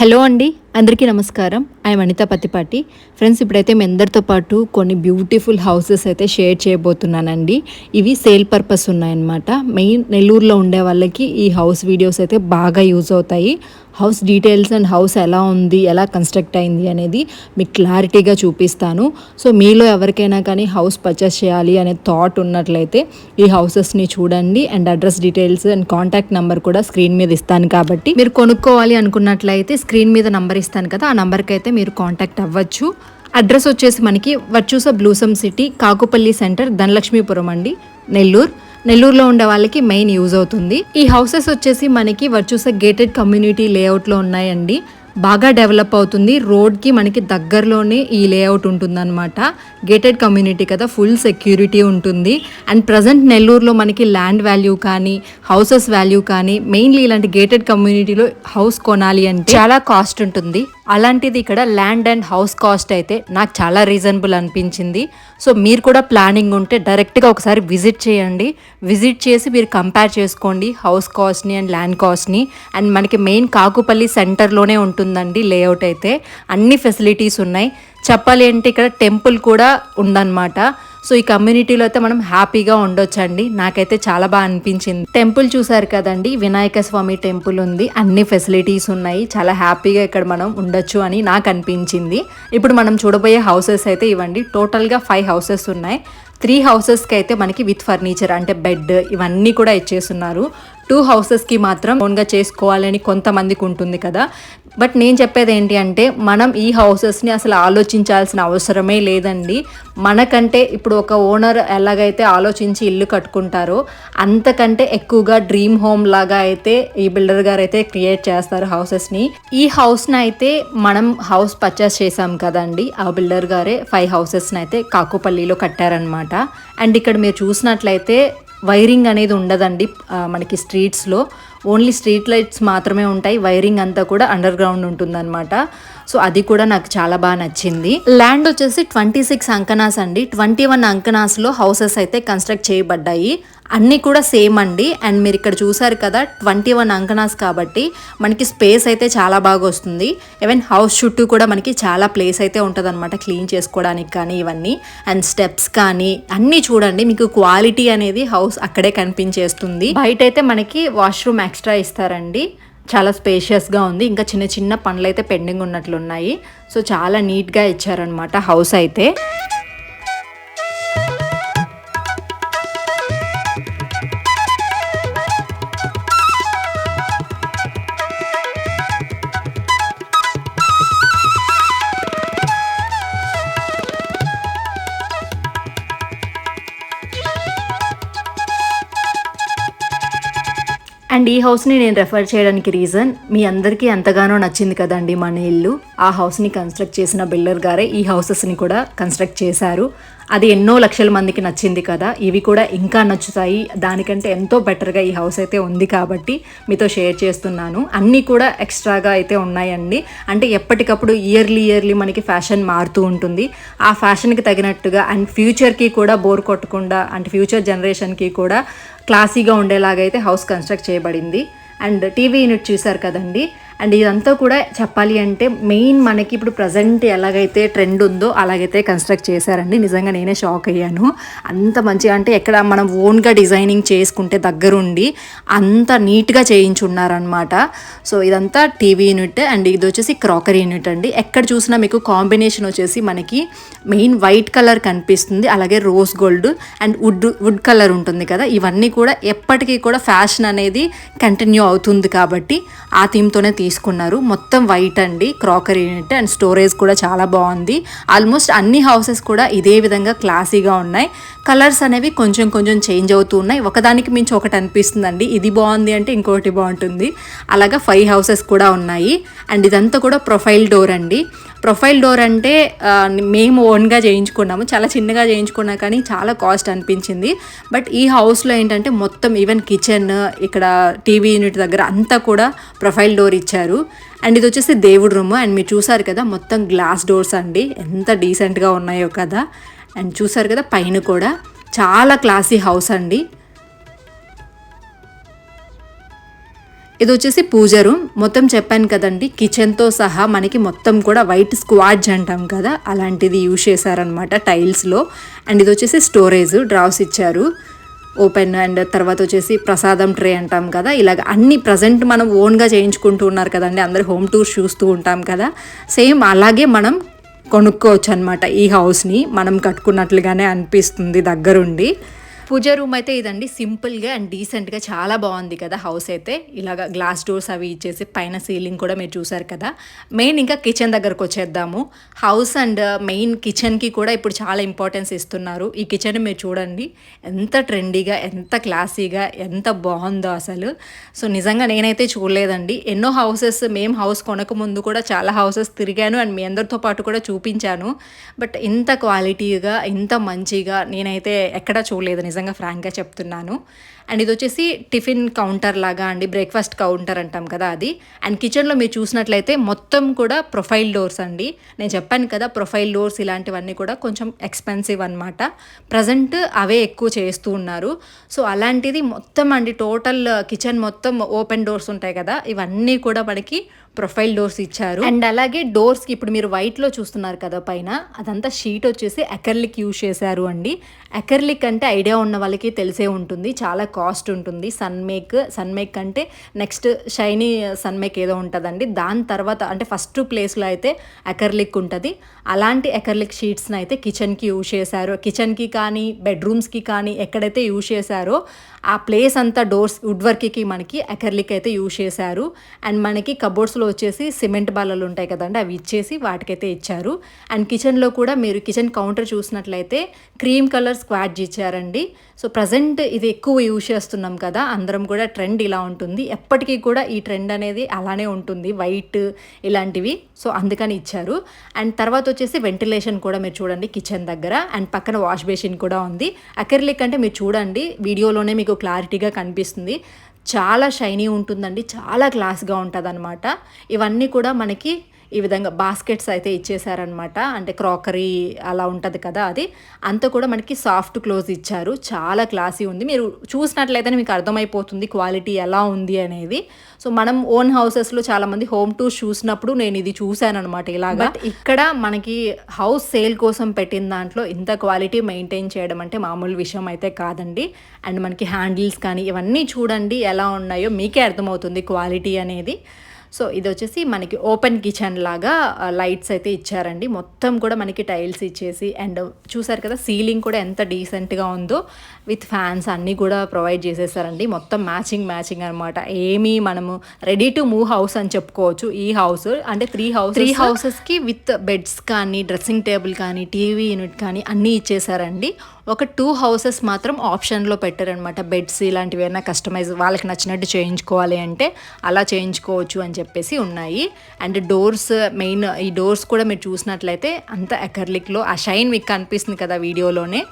Hello అండి అందరికీ నమస్కారం. ఐఎమ్ అనిత పత్తిపాటి. ఫ్రెండ్స్ ఇప్పుడైతే మీ అందరితో పాటు కొన్ని బ్యూటిఫుల్ హౌసెస్ అయితే షేర్ చేయబోతున్నానండి. ఇవి సేల్ పర్పస్ ఉన్నాయన్నమాట. మెయిన్ నెల్లూరులో ఉండే వాళ్ళకి ఈ హౌస్ వీడియోస్ అయితే బాగా యూజ్ అవుతాయి. హౌస్ డీటెయిల్స్ అండ్ హౌస్ ఎలా ఉంది ఎలా కన్స్ట్రక్ట్ అయింది అనేది మీకు క్లారిటీగా చూపిస్తాను. సో మీలో ఎవరికైనా కానీ హౌస్ పర్చేస్ చేయాలి అనే థాట్ ఉన్నట్లయితే ఈ హౌసెస్ని చూడండి and address details and contact number కూడా స్క్రీన్ మీద ఇస్తాను కాబట్టి. మీరు కొనుక్కోవాలి అనుకున్నట్లయితే స్క్రీన్ మీద నంబర్ ఇస్తాను కదా ఆ నెంబర్కి అయితే మీరు కాంటాక్ట్ అవ్వచ్చు. అడ్రస్ వచ్చేసి మనకి వర్చూస blossom city Kakupalli centre Dhanalakshmipuram అండి నెల్లూరు. నెల్లూరులో ఉండే వాళ్ళకి మెయిన్ యూజ్ అవుతుంది. ఈ హౌసెస్ వచ్చేసి మనకి వర్చూస గేటెడ్ కమ్యూనిటీ లేఅవుట్లో ఉన్నాయండి. బాగా డెవలప్ అవుతుంది. రోడ్కి మనకి దగ్గరలోనే ఈ లేఅవుట్ ఉంటుందన్నమాట. గేటెడ్ కమ్యూనిటీ కదా ఫుల్ సెక్యూరిటీ ఉంటుంది. అండ్ ప్రజెంట్ నెల్లూరులో మనకి ల్యాండ్ వాల్యూ కానీ హౌసెస్ వాల్యూ కానీ మెయిన్లీ ఇలాంటి గేటెడ్ కమ్యూనిటీలో హౌస్ కొనాలి అంటే చాలా కాస్ట్ ఉంటుంది. అలాంటిది ఇక్కడ ల్యాండ్ అండ్ హౌస్ కాస్ట్ అయితే నాకు చాలా రీజనబుల్ అనిపించింది. సో మీరు కూడా ప్లానింగ్ ఉంటే డైరెక్ట్గా ఒకసారి విజిట్ చేయండి. విజిట్ చేసి మీరు కంపేర్ చేసుకోండి హౌస్ కాస్ట్ని అండ్ ల్యాండ్ కాస్ట్ని అండ్ మనకి మెయిన్ కాకుపల్లి సెంటర్లోనే ఉంటుందండి లేఅవుట్ అయితే. అన్ని ఫెసిలిటీస్ ఉన్నాయి. చెప్పాలి అంటే ఇక్కడ టెంపుల్ కూడా ఉందన్నమాట. సో ఈ కమ్యూనిటీలో అయితే మనం హ్యాపీగా ఉండొచ్చండి. నాకైతే చాలా బాగా అనిపించింది. టెంపుల్ చూసారు కదండి వినాయక స్వామి టెంపుల్ ఉంది. అన్ని ఫెసిలిటీస్ ఉన్నాయి. చాలా హ్యాపీగా ఇక్కడ మనం ఉండొచ్చు అని నాకు అనిపించింది. ఇప్పుడు మనం చూడబోయే హౌసెస్ అయితే ఇవ్వండి. టోటల్గా ఫైవ్ హౌసెస్ ఉన్నాయి. త్రీ హౌసెస్కి అయితే మనకి విత్ ఫర్నిచర్ అంటే బెడ్ ఇవన్నీ కూడా ఇచ్చేస్తున్నారు. టూ హౌసెస్కి మాత్రం ఓన్గా చేసుకోవాలని కొంతమందికి ఉంటుంది కదా. బట్ నేను చెప్పేది ఏంటి అంటే మనం ఈ హౌసెస్ని అసలు ఆలోచించాల్సిన అవసరమే లేదండి. మనకంటే ఇప్పుడు ఒక ఓనర్ ఎలాగైతే ఆలోచించి ఇల్లు కట్టుకుంటారో అంతకంటే ఎక్కువగా డ్రీమ్ హోమ్ లాగా అయితే ఈ బిల్డర్ గారు అయితే క్రియేట్ చేస్తారు హౌసెస్ని. ఈ హౌస్ని అయితే మనం హౌస్ పర్చేస్ చేసాం కదండి. ఆ బిల్డర్ గారే ఫైవ్ హౌసెస్ని అయితే కాకుపల్లిలో కట్టారనమాట అండ్ ఇక్కడ మీరు చూసినట్లయితే వైరింగ్ అనేది ఉండదండి మనకి స్ట్రీట్స్లో ఓన్లీ స్ట్రీట్ లైట్స్ మాత్రమే ఉంటాయి వైరింగ్ అంతా కూడా అండర్ గ్రౌండ్ ఉంటుందన్నమాట. సో అది కూడా నాకు చాలా బాగా నచ్చింది. ల్యాండ్ వచ్చేసి ట్వంటీ సిక్స్ అంకనాస్ అండి. ట్వంటీ వన్ అంకనాస్లో హౌసెస్ అయితే కన్స్ట్రక్ట్ చేయబడ్డాయి. అన్నీ కూడా సేమ్ అండి. అండ్ మీరు ఇక్కడ చూసారు కదా ట్వంటీ వన్ అంకనాస్ కాబట్టి మనకి స్పేస్ అయితే చాలా బాగా వస్తుంది. ఈవెన్ హౌస్ చుట్టూ కూడా మనకి చాలా ప్లేస్ అయితే ఉంటుంది అనమాట క్లీన్ చేసుకోవడానికి కానీ ఇవన్నీ. అండ్ స్టెప్స్ కానీ అన్నీ చూడండి మీకు క్వాలిటీ అనేది హౌస్ అక్కడే కనిపించేస్తుంది. బయట అయితే మనకి వాష్రూమ్ ఎక్స్ట్రా ఇస్తారండి. చాలా స్పేషియస్గా ఉంది. ఇంకా చిన్న చిన్న పనులు అయితే పెండింగ్ ఉన్నట్లున్నాయి. సో చాలా నీట్గా ఇచ్చారనమాట హౌస్ అయితే. అండ్ ఈ హౌస్ని నేను రెఫర్ చేయడానికి రీజన్ మీ అందరికీ ఎంతగానో నచ్చింది కదండి మన ఇల్లు. ఆ హౌస్ని కన్స్ట్రక్ట్ చేసిన బిల్డర్ గారే ఈ హౌసెస్ని కూడా కన్స్ట్రక్ట్ చేశారు. అది ఎన్నో లక్షల మందికి నచ్చింది కదా. ఇవి కూడా ఇంకా నచ్చుతాయి. దానికంటే ఎంతో బెటర్గా ఈ హౌస్ అయితే ఉంది కాబట్టి మీతో షేర్ చేస్తున్నాను. అన్నీ కూడా ఎక్స్ట్రాగా అయితే ఉన్నాయండి. అంటే ఎప్పటికప్పుడు ఇయర్లీ ఇయర్లీ మనకి ఫ్యాషన్ మారుతూ ఉంటుంది. ఆ ఫ్యాషన్కి తగినట్టుగా అండ్ ఫ్యూచర్కి కూడా బోర్ కొట్టకుండా అంటే ఫ్యూచర్ జనరేషన్కి కూడా క్లాసీగా ఉండేలాగైతే హౌస్ కన్స్ట్రక్ట్ చేయబడింది. అండ్ టీవీ యూనిట్ చూసారు కదండి. అండ్ ఇదంతా కూడా చెప్పాలి అంటే మెయిన్ మనకి ఇప్పుడు ప్రజెంట్ ఎలాగైతే ట్రెండ్ ఉందో అలాగైతే కన్స్ట్రక్ట్ చేశారండి. నిజంగా నేనే షాక్ అయ్యాను. అంత మంచిగా అంటే ఎక్కడ మనం ఓన్గా డిజైనింగ్ చేసుకుంటే దగ్గరుండి అంత నీట్గా చేయించున్నారనమాట సో ఇదంతా టీవీ యూనిట్ అండ్ ఇది వచ్చేసి క్రాకరీ యూనిట్ అండి. ఎక్కడ చూసినా మీకు కాంబినేషన్ వచ్చేసి మనకి మెయిన్ వైట్ కలర్ కనిపిస్తుంది. అలాగే rose gold and wood wood colour ఉంటుంది కదా. ఇవన్నీ కూడా ఎప్పటికీ కూడా ఫ్యాషన్ అనేది కంటిన్యూ అవుతుంది కాబట్టి ఆ థీమ్తోనే తీసుకున్నారు. మొత్తం వైట్ అండి క్రాకరీ యూనిట్ అండ్ స్టోరేజ్ కూడా చాలా బాగుంది. ఆల్మోస్ట్ అన్ని హౌసెస్ కూడా ఇదే విధంగా క్లాసీగా ఉన్నాయి. కలర్స్ అనేవి కొంచెం కొంచెం చేంజ్ అవుతూ ఉన్నాయి. ఒకదానికి మించి ఒకటి అనిపిస్తుందండి. ఇది బాగుంది అంటే ఇంకోటి బాగుంటుంది. అలాగా ఫైవ్ హౌసెస్ కూడా ఉన్నాయి. అండ్ ఇదంతా కూడా ప్రొఫైల్ డోర్ అండి. ప్రొఫైల్ డోర్ అంటే మేము ఓన్గా చేయించుకున్నాము. చాలా చిన్నగా చేయించుకున్నా కానీ చాలా కాస్ట్ అనిపించింది. బట్ ఈ హౌస్లో ఏంటంటే మొత్తం ఈవెన్ కిచెన్ ఇక్కడ టీవీ యూనిట్ దగ్గర అంతా కూడా ప్రొఫైల్ డోర్ ఇచ్చారు. అండ్ ఇది వచ్చేసి దేవుడు రూమ్. అండ్ మీరు చూసారు కదా మొత్తం గ్లాస్ డోర్స్ అండి. ఎంత డీసెంట్గా ఉన్నాయో కదా. అండ్ చూసారు కదా పైన కూడా. చాలా క్లాసీ హౌస్ అండి. ఇది వచ్చేసి పూజ రూమ్. మొత్తం చెప్పాను కదండి కిచెన్తో సహా మనకి మొత్తం కూడా వైట్ స్క్వాడ్జ్ అంటాం కదా అలాంటిది యూజ్ చేశారనమాట టైల్స్లో అండ్ ఇది వచ్చేసి స్టోరేజ్ డ్రావ్స్ ఇచ్చారు. ఓపెన్ అండ్ తర్వాత వచ్చేసి ప్రసాదం ట్రే అంటాం కదా ఇలాగ అన్ని ప్రజెంట్ మనం ఓన్గా చేయించుకుంటూ ఉన్నారు కదండి అందరు హోమ్ టూర్స్ చూస్తూ ఉంటాం కదా. సేమ్ అలాగే మనం కొనుక్కోవచ్చు అనమాట ఈ హౌస్ని మనం కట్టుకున్నట్లుగానే అనిపిస్తుంది దగ్గరుండి. పూజ రూమ్ అయితే ఇదండి. సింపుల్గా అండ్ డీసెంట్గా చాలా బాగుంది కదా హౌస్ అయితే. ఇలాగ గ్లాస్ డోర్స్ అవి ఇచ్చేసి పైన సీలింగ్ కూడా మీరు చూసారు కదా. మెయిన్ ఇంకా కిచెన్ దగ్గరకు వచ్చేద్దాము. హౌస్ అండ్ మెయిన్ కిచెన్కి కూడా ఇప్పుడు చాలా ఇంపార్టెన్స్ ఇస్తున్నారు. ఈ కిచెన్ మీరు చూడండి. ఎంత ట్రెండీగా ఎంత క్లాసీగా ఎంత బాగుందో అసలు. సో నిజంగా నేనైతే చూడలేదండి. ఎన్నో హౌసెస్ మేము హౌస్ కొనక ముందు కూడా చాలా హౌసెస్ తిరిగాను అండ్ మీ అందరితో పాటు కూడా చూపించాను. బట్ ఇంత క్వాలిటీగా ఇంత మంచిగా నేనైతే ఎక్కడా చూడలేదు నిజంగా. ఫ్రాంక్గా చెప్తున్నాను. అండ్ ఇది వచ్చేసి టిఫిన్ కౌంటర్ లాగా అండి బ్రేక్ఫాస్ట్ కౌంటర్ అంటాం కదా అది. అండ్ కిచెన్లో మీరు చూసినట్లయితే మొత్తం కూడా ప్రొఫైల్ డోర్స్ అండి. నేను చెప్పాను కదా ప్రొఫైల్ డోర్స్ ఇలాంటివన్నీ కూడా కొంచెం ఎక్స్పెన్సివ్ అనమాట ప్రజెంట్ అవే ఎక్కువ చేస్తూ ఉన్నారు. సో అలాంటిది మొత్తం అండి టోటల్ కిచెన్ మొత్తం ఓపెన్ డోర్స్ ఉంటాయి కదా ఇవన్నీ కూడా మనకి ప్రొఫైల్ డోర్స్ ఇచ్చారు. అండ్ అలాగే డోర్స్కి ఇప్పుడు మీరు వైట్లో చూస్తున్నారు కదా పైన అదంతా షీట్ వచ్చేసి అకర్లిక్ యూజ్ చేశారు అండి. అకర్లిక్ అంటే ఐడియా ఉన్న వాళ్ళకి తెలిసే ఉంటుంది. చాలా కాస్ట్ ఉంటుంది. సన్మేక్ సన్మేక్ అంటే నెక్స్ట్ షైనీ సన్మేక్ ఏదో ఉంటుందండి. దాని తర్వాత అంటే ఫస్ట్ ప్లేస్లో అయితే అకర్లిక్ ఉంటుంది. అలాంటి అకర్లిక్ షీట్స్ని అయితే కిచెన్కి యూజ్ చేశారు. కిచెన్కి కానీ బెడ్రూమ్స్కి కానీ ఎక్కడైతే యూజ్ చేశారో ఆ ప్లేస్ అంతా డోర్స్ వుడ్ వర్క్కి మనకి అకర్లిక్ అయితే యూజ్ చేశారు. అండ్ మనకి కబోర్డ్స్లో వచ్చేసి సిమెంట్ బాలలు ఉంటాయి కదండి అవి ఇచ్చేసి వాటికైతే ఇచ్చారు. అండ్ కిచెన్లో కూడా మీరు కిచెన్ కౌంటర్ చూసినట్లయితే క్రీమ్ కలర్ స్క్వాడ్జ్ ఇచ్చారండి. సో ప్రజెంట్ ఇది ఎక్కువ యూజ్ చేస్తున్నాం కదా అందరం కూడా ట్రెండ్ ఇలా ఉంటుంది. ఎప్పటికీ కూడా ఈ ట్రెండ్ అనేది అలానే ఉంటుంది వైట్ ఇలాంటివి. సో అందుకని ఇచ్చారు. అండ్ తర్వాత వచ్చేసి వెంటిలేషన్ కూడా మీరు చూడండి కిచెన్ దగ్గర. అండ్ పక్కన వాష్ బేసిన్ కూడా ఉంది. అకర్లిక్ అంటే మీరు చూడండి వీడియోలోనే మీకు క్లారిటీగా కనిపిస్తుంది. చాలా షైనీ ఉంటుందండి. చాలా క్లాస్గా ఉంటుంది ఇవన్నీ కూడా మనకి ఈ విధంగా బాస్కెట్స్ అయితే ఇచ్చేసారనమాట అంటే క్రాకరీ అలా ఉంటుంది కదా అది. అంతా కూడా మనకి సాఫ్ట్ క్లోజ్ ఇచ్చారు. చాలా క్లాసీ ఉంది. మీరు చూసినట్లయితే మీకు అర్థమైపోతుంది క్వాలిటీ ఎలా ఉంది అనేది. సో మనం ఓన్ హౌసెస్లో చాలామంది హోమ్ టూర్స్ చూసినప్పుడు నేను ఇది చూశానమాట ఇలాగా. ఇక్కడ మనకి హౌస్ సేల్ కోసం పెట్టిన దాంట్లో ఇంత క్వాలిటీ మెయింటైన్ చేయడం అంటే మామూలు విషయం అయితే కాదండి. అండ్ మనకి హ్యాండిల్స్ కానీ ఇవన్నీ చూడండి ఎలా ఉన్నాయో మీకే అర్థమవుతుంది క్వాలిటీ అనేది. సో ఇది వచ్చేసి మనకి ఓపెన్ కిచెన్ లాగా లైట్స్ అయితే ఇచ్చారండి. మొత్తం కూడా మనకి టైల్స్ ఇచ్చేసి అండ్ చూసారు కదా సీలింగ్ కూడా ఎంత డీసెంట్గా ఉందో విత్ ఫ్యాన్స్ అన్నీ కూడా ప్రొవైడ్ చేసేసారండి. మొత్తం మ్యాచింగ్ మ్యాచింగ్ అనమాట ఏమీ మనము రెడీ టు మూవ్ హౌస్ అని చెప్పుకోవచ్చు. ఈ హౌస్ అంటే త్రీ హౌస్ త్రీ హౌసెస్కి విత్ బెడ్స్ కానీ డ్రెస్సింగ్ టేబుల్ కానీ టీవీ యూనిట్ కానీ అన్నీ ఇచ్చేసారండి. ఒక టూ హౌసెస్ మాత్రం ఆప్షన్లో పెట్టారనమాట బెడ్స్ ఇలాంటివి ఏమైనా కస్టమైజ్ వాళ్ళకి నచ్చినట్టు చేయించుకోవాలి అంటే అలా చేయించుకోవచ్చు అని చెప్పేసి ఉన్నాయి. అండ్ డోర్స్ మెయిన్ ఈ డోర్స్ కూడా మీరు చూసినట్లయితే అంత అకర్లిక్లో ఆ షైన్ మీకు కనిపిస్తుంది కదా వీడియోలోనే.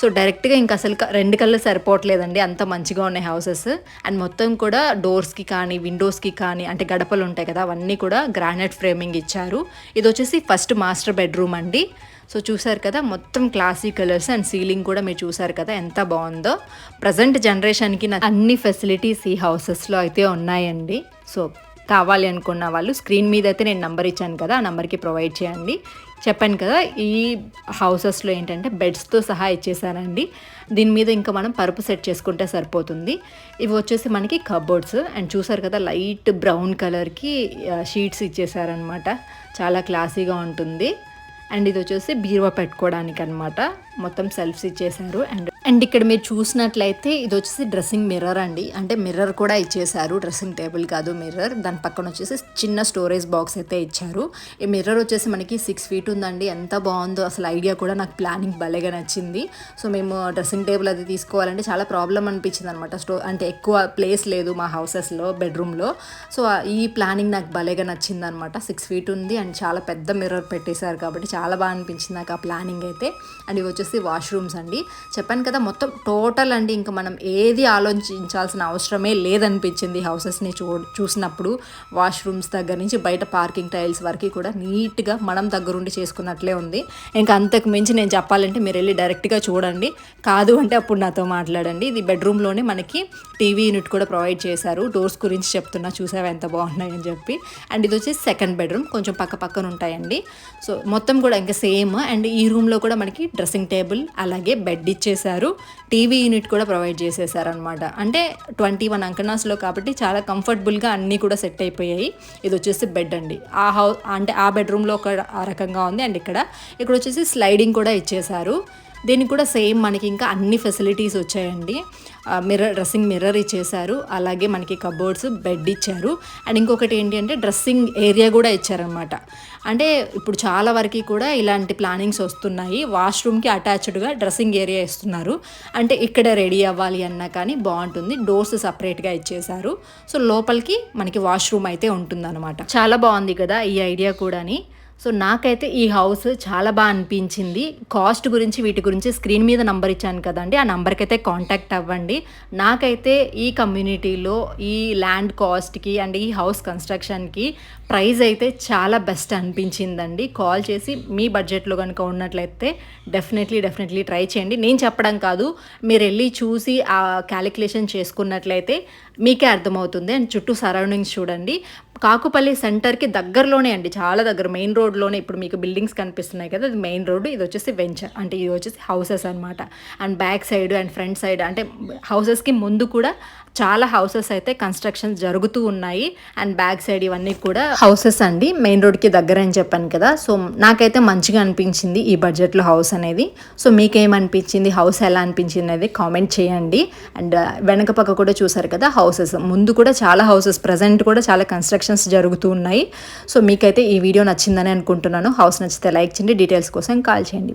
సో డైరెక్ట్గా ఇంకా అసలు రెండు కళ్ళు సరిపోవట్లేదండి. అంత మంచిగా ఉన్నాయి హౌసెస్ అండ్ మొత్తం కూడా డోర్స్కి కానీ విండోస్కి కానీ అంటే గడపలు ఉంటాయి కదా అవన్నీ కూడా గ్రానైట్ ఫ్రేమింగ్ ఇచ్చారు. ఇది వచ్చేసి ఫస్ట్ మాస్టర్ బెడ్రూమ్ అండి. సో చూసారు కదా మొత్తం క్లాసీ కలర్స్ అండ్ సీలింగ్ కూడా మీరు చూసారు కదా ఎంత బాగుందో. ప్రజెంట్ జనరేషన్కి నాకు అన్ని ఫెసిలిటీస్ ఈ హౌసెస్లో అయితే ఉన్నాయండి. సో కావాలి అనుకున్న వాళ్ళు స్క్రీన్ మీద అయితే నేను నంబర్ ఇచ్చాను కదా ఆ నెంబర్కి ప్రొవైడ్ చేయండి. చెప్పాను కదా ఈ హౌసెస్లో ఏంటంటే బెడ్స్తో సహా ఇచ్చేసానండి దీని మీద ఇంకా మనం పరుపు సెట్ చేసుకుంటే సరిపోతుంది. ఇవి వచ్చేసి మనకి కబోర్డ్స్. అండ్ చూసారు కదా లైట్ బ్రౌన్ కలర్కి షీట్స్ ఇచ్చేసారనమాట చాలా క్లాసీగా ఉంటుంది. అండ్ ఇది వచ్చేసి బీరువా పెట్టుకోవడానికి అనమాట మొత్తం సెల్ఫ్స్ ఇచ్చేసారు అండ్ అండ్ ఇక్కడ మీరు చూసినట్లయితే ఇది వచ్చేసి డ్రెస్సింగ్ మిర్రర్ అండి. అంటే మిర్రర్ కూడా ఇచ్చేసారు డ్రెస్సింగ్ టేబుల్ కాదు మిర్రర్. దాని పక్కన వచ్చేసి చిన్న స్టోరేజ్ బాక్స్ అయితే ఇచ్చారు. ఈ మిర్రర్ వచ్చేసి మనకి సిక్స్ ఫీట్ ఉందండి. ఎంత బాగుందో అసలు ఐడియా కూడా నాకు ప్లానింగ్ భలేగా నచ్చింది. సో మేము డ్రెస్సింగ్ టేబుల్ అది తీసుకోవాలంటే చాలా ప్రాబ్లం అనిపించింది అనమాట స్టో అంటే ఎక్కువ ప్లేస్ లేదు మా హౌసెస్లో బెడ్రూమ్లో. సో ఈ ప్లానింగ్ నాకు భలేగా నచ్చింది అనమాట సిక్స్ ఫీట్ ఉంది. అండ్ చాలా పెద్ద మిర్రర్ పెట్టేశారు కాబట్టి చాలా బాగా అనిపించింది నాకు ఆ ప్లానింగ్ అయితే. అండ్ ఇవి వచ్చేసి వచ్చేసి వాష్రూమ్స్ అండి. చెప్పాను కదా మొత్తం టోటల్ అండి. ఇంకా మనం ఏది ఆలోచించాల్సిన అవసరమే లేదనిపించింది హౌసెస్ని చూ చూసినప్పుడు. వాష్రూమ్స్ దగ్గర నుంచి బయట పార్కింగ్ టైల్స్ వరకు కూడా నీట్గా మనం దగ్గరుండి చేసుకున్నట్లే ఉంది. ఇంకా అంతకు మించి నేను చెప్పాలంటే మీరు వెళ్ళి డైరెక్ట్గా చూడండి. కాదు అంటే అప్పుడు నాతో మాట్లాడండి. ఇది బెడ్రూమ్లోనే మనకి టీవీ యూనిట్ కూడా ప్రొవైడ్ చేశారు. డోర్స్ గురించి చెప్తున్నా చూసావా ఎంత బాగున్నాయని చెప్పి. అండ్ ఇది వచ్చేసి సెకండ్ బెడ్రూమ్ కొంచెం పక్క పక్కన ఉంటాయండి. సో మొత్తం కూడా ఇంకా సేమ్ అండ్ ఈ రూమ్లో కూడా మనకి డ్రెస్సింగ్ టేబుల్ అలాగే బెడ్ ఇచ్చేసారు టీవీ యూనిట్ కూడా ప్రొవైడ్ చేసేసారు అనమాట అంటే ట్వంటీ వన్ అంకనాస్లో కాబట్టి చాలా కంఫర్టబుల్గా అన్నీ కూడా సెట్ అయిపోయాయి. ఇది వచ్చేసి బెడ్ అండి. ఆ హౌ అంటే ఆ బెడ్రూమ్లో ఒక రకంగా ఉంది. అండ్ ఇక్కడ ఇక్కడ వచ్చేసి స్లైడింగ్ కూడా ఇచ్చేసారు దీనికి కూడా సేమ్ మనకి ఇంకా అన్ని ఫెసిలిటీస్ వచ్చాయండి. మిర్రర్ డ్రెస్సింగ్ మిర్రర్ ఇచ్చేసారు అలాగే మనకి కబోర్డ్స్ బెడ్ ఇచ్చారు. అండ్ ఇంకొకటి ఏంటి అంటే డ్రెస్సింగ్ ఏరియా కూడా ఇచ్చారనమాట అంటే ఇప్పుడు చాలా వరకు కూడా ఇలాంటి ప్లానింగ్స్ వస్తున్నాయి. వాష్రూమ్కి అటాచ్డ్గా డ్రెస్సింగ్ ఏరియా ఇస్తున్నారు. అంటే ఇక్కడ రెడీ అవ్వాలి అన్నా కానీ బాగుంటుంది. డోర్స్ సపరేట్గా ఇచ్చేశారు. సో లోపలికి మనకి వాష్రూమ్ అయితే ఉంటుందన్నమాట. చాలా బాగుంది కదా ఈ ఐడియా కూడాని. సో నాకైతే ఈ హౌస్ చాలా బాగా అనిపించింది. కాస్ట్ గురించి వీటి గురించి స్క్రీన్ మీద నంబర్ ఇచ్చాను కదండి. ఆ నంబర్కి అయితే కాంటాక్ట్ అవ్వండి. నాకైతే ఈ కమ్యూనిటీలో ఈ ల్యాండ్ కాస్ట్కి అండ్ ఈ హౌస్ కన్స్ట్రక్షన్కి ప్రైస్ అయితే చాలా బెస్ట్ అనిపించిందండి. కాల్ చేసి మీ బడ్జెట్లో కనుక ఉన్నట్లయితే డెఫినెట్లీ డెఫినెట్లీ ట్రై చేయండి. నేను చెప్పడం కాదు మీరు వెళ్ళి చూసి ఆ క్యాలిక్యులేషన్ చేసుకున్నట్లయితే మీకే అర్థమవుతుంది. అండ్ చుట్టూ సరౌండింగ్స్ చూడండి. కాకుపల్లి సెంటర్కి దగ్గరలోనే అండి చాలా దగ్గర. మెయిన్ రోడ్లోనే ఇప్పుడు మీకు బిల్డింగ్స్ కనిపిస్తున్నాయి కదా అది మెయిన్ రోడ్డు. ఇది వచ్చేసి వెంచర్ అంటే ఇది వచ్చేసి హౌసెస్ అనమాట and back side and front side అంటే హౌసెస్కి ముందు కూడా చాలా హౌసెస్ అయితే కన్స్ట్రక్షన్ జరుగుతూ ఉన్నాయి. అండ్ బ్యాక్ సైడ్ ఇవన్నీ కూడా హౌసెస్ అండి. మెయిన్ రోడ్కి దగ్గర అని చెప్పాను కదా. సో నాకైతే మంచిగా అనిపించింది ఈ బడ్జెట్లో హౌస్ అనేది. సో మీకేమనిపించింది? హౌస్ ఎలా అనిపించింది అనేది కామెంట్ చేయండి. అండ్ వెనక పక్క కూడా చూసారు కదా హౌసెస్. ముందు కూడా చాలా హౌసెస్ ప్రజెంట్ కూడా చాలా కన్స్ట్రక్షన్స్ జరుగుతూ ఉన్నాయి. సో మీకైతే ఈ వీడియో నచ్చిందని అనుకుంటున్నాను. హౌస్ నచ్చితే లైక్ చేయండి. డీటెయిల్స్ కోసం కాల్ చేయండి.